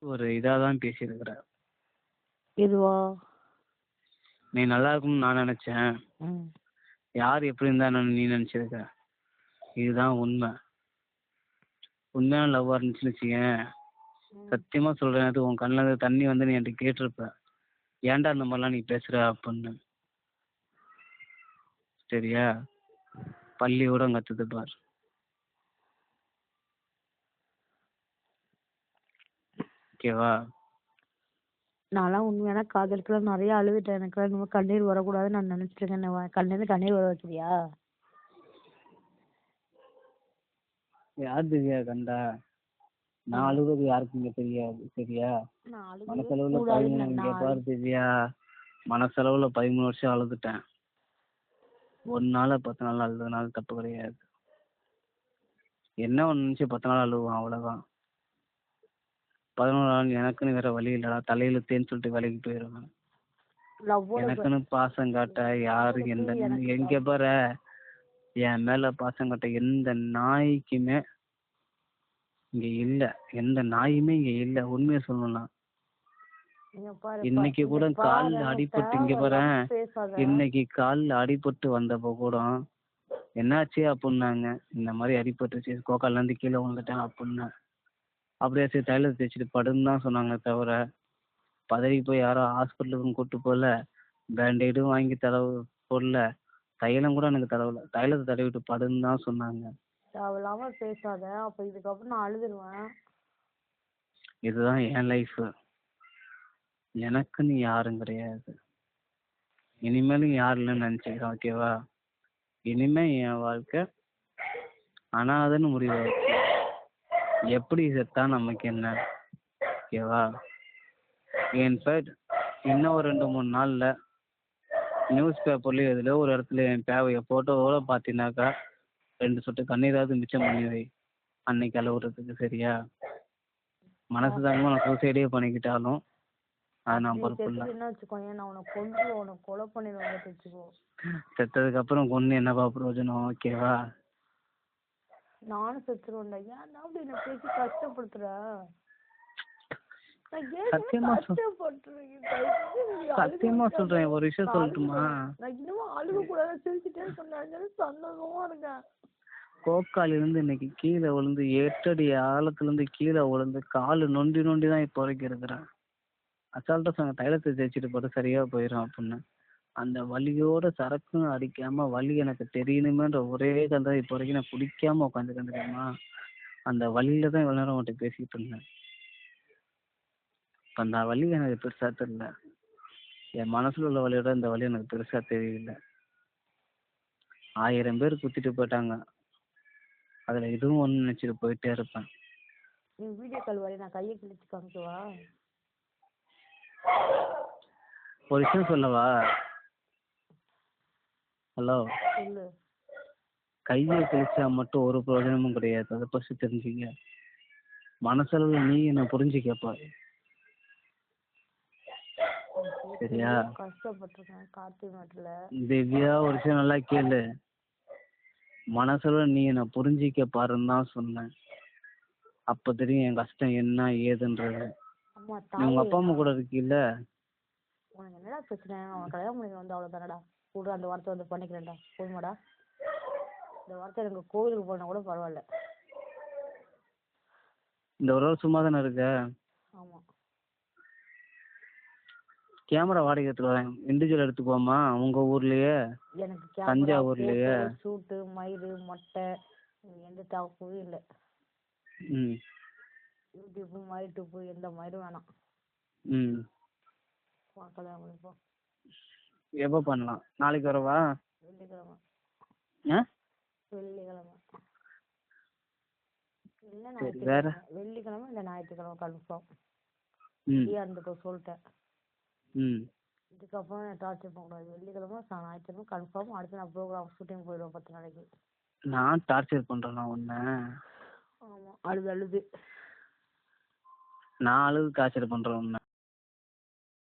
ஒரு இதாக தான் பேசியிருக்கிற. எதுவா? நீ நல்லா இருக்கணும்னு நான் நினச்சேன். ம். யார் எப்படி இருந்தா நீ நினச்சிருக்க? இதுதான் உண்மை. உண்மையான லவ்வாக இருந்துச்சுன்னு வச்சுக்கேன் சத்தியமாக சொல்கிறேன் அது உன் கண்ணில் இருந்து தண்ணி வந்து நீ என்கிட்ட கேட்டிருப்ப. ஏன்டா இந்த மாதிரிலாம் நீ பேசுகிற அப்படின்னு. சரியா? பள்ளியோட கற்றுது பார். ஓகேவா? நான்லாம் உண்மையான காதலுக்குலாம் நிறைய அழுதுட்டேன். எனக்குலாம் இனிமேல் கண்ணீர் வரக்கூடாதுன்னு நான் நினைச்சிட்டு இருக்கேன் என்ன கண்ணிலேருந்து கண்ணீர் வர வைக்கிறியா யார் திவ்யா கண்டா? நான் அழுகுறது யாருக்கும் இங்கே தெரியாது சரியா? நான் அழுகவே மனசளவில் கூடாதுன்னு பதிமூணு இங்கே நான் பாரு திவ்யா மனசளவில் பதிமூணு வருஷம் அழுதுட்டேன். ஒரு நாள் பத்து நாள் அழுதுனால தப்பு கிடையாது. என்ன ஒன்று நினச்சி பத்து நாள் அழுவோம் அவ்வளோதான் பதினோரு நாள் எனக்குன்னு வேற வழி இல்லடா. தலையில தேன்னு சொல்லிட்டு வேலைக்கு லவ்வோட எனக்குன்னு பாசம் காட்ட யாரு எந்த எங்க பாரு. என் மேல பாசம் காட்ட எந்த நாய்க்குமே இங்க இல்ல. எந்த நாயுமே இங்க இல்ல. உண்மையை சொல்லணும்னா. இன்னைக்கு கூட கால்ல அடிபட்டு இங்க பாரு. இன்னைக்கு கால்ல அடிபட்டு வந்தப்போ கூட என்னாச்சு அப்படின்னாங்க. இந்த மாதிரி அடிபட்டுச்சு. கோக்கால்ல இருந்து கீழே விழுந்துட்டேன் அப்படின்னா. அப்படியே சரி தைலத்தை தேய்ச்சிட்டு படுன்னு தான் சொன்னாங்க தவிர பதறி போய் யாரும் ஹாஸ்பிட்டலுக்கும் கூட்டு போகல பேண்டேடும் வாங்கி தடவு போடல தைலம் கூட எனக்கு தடவல தைலத்தை தடவிட்டு படுன்னு தான் சொன்னாங்க. தேவையில்லாம பேசாத அப்ப இதுக்கப்புறம் நான் அழுதுருவேன். இதுதான் என் லைஃப் எனக்குன்னு யாரும் கிடையாது. இனிமேலும் யாரும் இல்லைன்னு நினச்சிக்கிறேன் ஓகேவா இனிமே என் வாழ்க்கை அனாதைன்னு முடிவு எப்படி செத்தா நமக்கு என்ன? ஓகேவா? இன்ஃபேக்ட் இன்னும் ஒரு ரெண்டு மூணு நாளில் நியூஸ் பேப்பர்லேயும் எதுல ஒரு இடத்துல என் பேவைய ஃபோட்டோவோட பார்த்தீங்கன்னாக்கா ரெண்டு சொட்டு கண்ணீராவது மிச்சம் பண்ணி வை. அன்னைக்கு அழுகுறதுக்கு சரியா? மனசு தாங்க நான் சூசைடே பண்ணிக்கிட்டாலும். அது நான் பொறுப்பு இல்லை. வச்சுக்கோயேன் நான் உனக்கு கொன்று உனக்கு கொலை பண்ணிடுவேன் வச்சுக்கோ செத்ததுக்கு அப்புறம் கொண்டு என்னப்பா பிரயோஜனம்? ஓகேவா? நானும் செத்துருவேன்டா. ஏன்டா அப்படி என்ன பேசி கஷ்டப்படுத்துற? சத்தியமா சத்தியமா. சொல்றேன் ஒரு விஷயம் சொல்லட்டுமா. நான் இன்னமும் அழுக கூடாது சிரிச்சுட்டே சொன்னாங்க சந்தோஷமா இருக்கேன். கோக்கால இருந்து இன்னைக்கு கீழே விழுந்து எட்டடி ஆழத்துல இருந்து கீழே விழுந்து காலு நொண்டி நொண்டி தான் இப்போ வரைக்கும் இருக்கிறேன். அசால்ட்டா சொன்ன தைலத்தை தேய்ச்சிட்டு போட்டு சரியா போயிடும் அப்படின்னு. அந்த வலியோட சரக்கும் அடிக்காம வலி எனக்கு தெரியணுமேன்ற ஒரே கதை இப்போ வரைக்கும் நான் குடிக்காம உட்காந்துருக்கேன் தெரியுமா அந்த வலியில தான் இவ்வளவு நேரம் உன்கிட்ட பேசிட்டு இருந்தேன். அந்த வலி எனக்கு பெருசா தெரியல. என் மனசுல உள்ள வலியோட இந்த வலி எனக்கு பெருசா தெரியல ஆயிரம் பேர் குத்திட்டு போயிட்டாங்க. அதுல இதுவும் ஒண்ணு நினைச்சிட்டு போயிட்டே இருப்பேன். நீ வீடியோ கால் வரை நான் கையை கிழிச்சு காமிக்கவா? ஒரு விஷயம் சொல்லவா? ஹலோ கையை கிழிச்சா மட்டும் ஒரு பிரயோஜனமும் கிடையாது. அதை ஃபர்ஸ்ட் தெரிஞ்சுக்க மனசளவுல நீ என்ன புரிஞ்சுக்கப்பா. சரியா? கஷ்டப்பட்டிருக்கேன். நாட்டுல திவ்யா ஒரு விஷயம் நல்லா கேளு. மனசுல நீ என்ன புரிஞ்சிக்க பாருன்னு தான் சொன்னேன். அப்ப தெரியும் என் கஷ்டம் என்ன ஏதுன்றது. உங்க அப்பா அம்மா கூட இருக்கீல்ல? உனக்கு என்னடா பிரச்சனை? அவன் கல்யாணம் பண்ணி வந்து அவ்வளவுதானடா? கூட அந்த வாரத்தை வந்து பண்ணிக்கிறேன்டா. போதுமாடா. இந்த வாரத்தை எனக்கு கோவிலுக்கு போனா கூட பரவாயில்ல. இந்த ஒரு நாள் சும்மா தானே இருக்க? ஆமா. கேமரா வாடகை எடுத்துட்டு இண்டிவிஜுவல் எடுத்துக்கோமா உங்க ஊர்லயே? எனக்கு தஞ்சாவூர்லயே? சூட்டு மயிறு மொட்டை எந்த தேவைப்பும் இல்ல. ம். யூடியூப்பு மயிட்டுப்பு எந்த மயிரும் வேணாம். ம். கல்யாணம் பண்ணிப்போம் எப்போ பண்ணலாம்? நாளைக்கு வரவா? வெள்ளிக்கிழமை. ஆ? வெள்ளிக்கிழமை. இல்ல சரி, வேற? வெள்ளிக்கிழமை இல்ல ஞாயிற்றுக்கிழமை கன்ஃபார்ம் ம். ஃப்ரீயா இருந்துக்கோ சொல்லிட்டேன். ம். இதுக்கப்புறம் நான் டார்ச்சர் பண்ணக்கூடாது. வெள்ளிக்கிழமை ஞாயிற்றுக்கிழமை கன்ஃபார்ம் அடுத்து நான் ப்ரோக்ராம் ஷூட்டிங் போயிடுவேன் பத்து நாளைக்கு. நான் டார்ச்சர் பண்றேனா உன்னை? ஆமா அழுது அழுது. நான் அழுது டார்ச்சர் பண்றேன் உன்னை.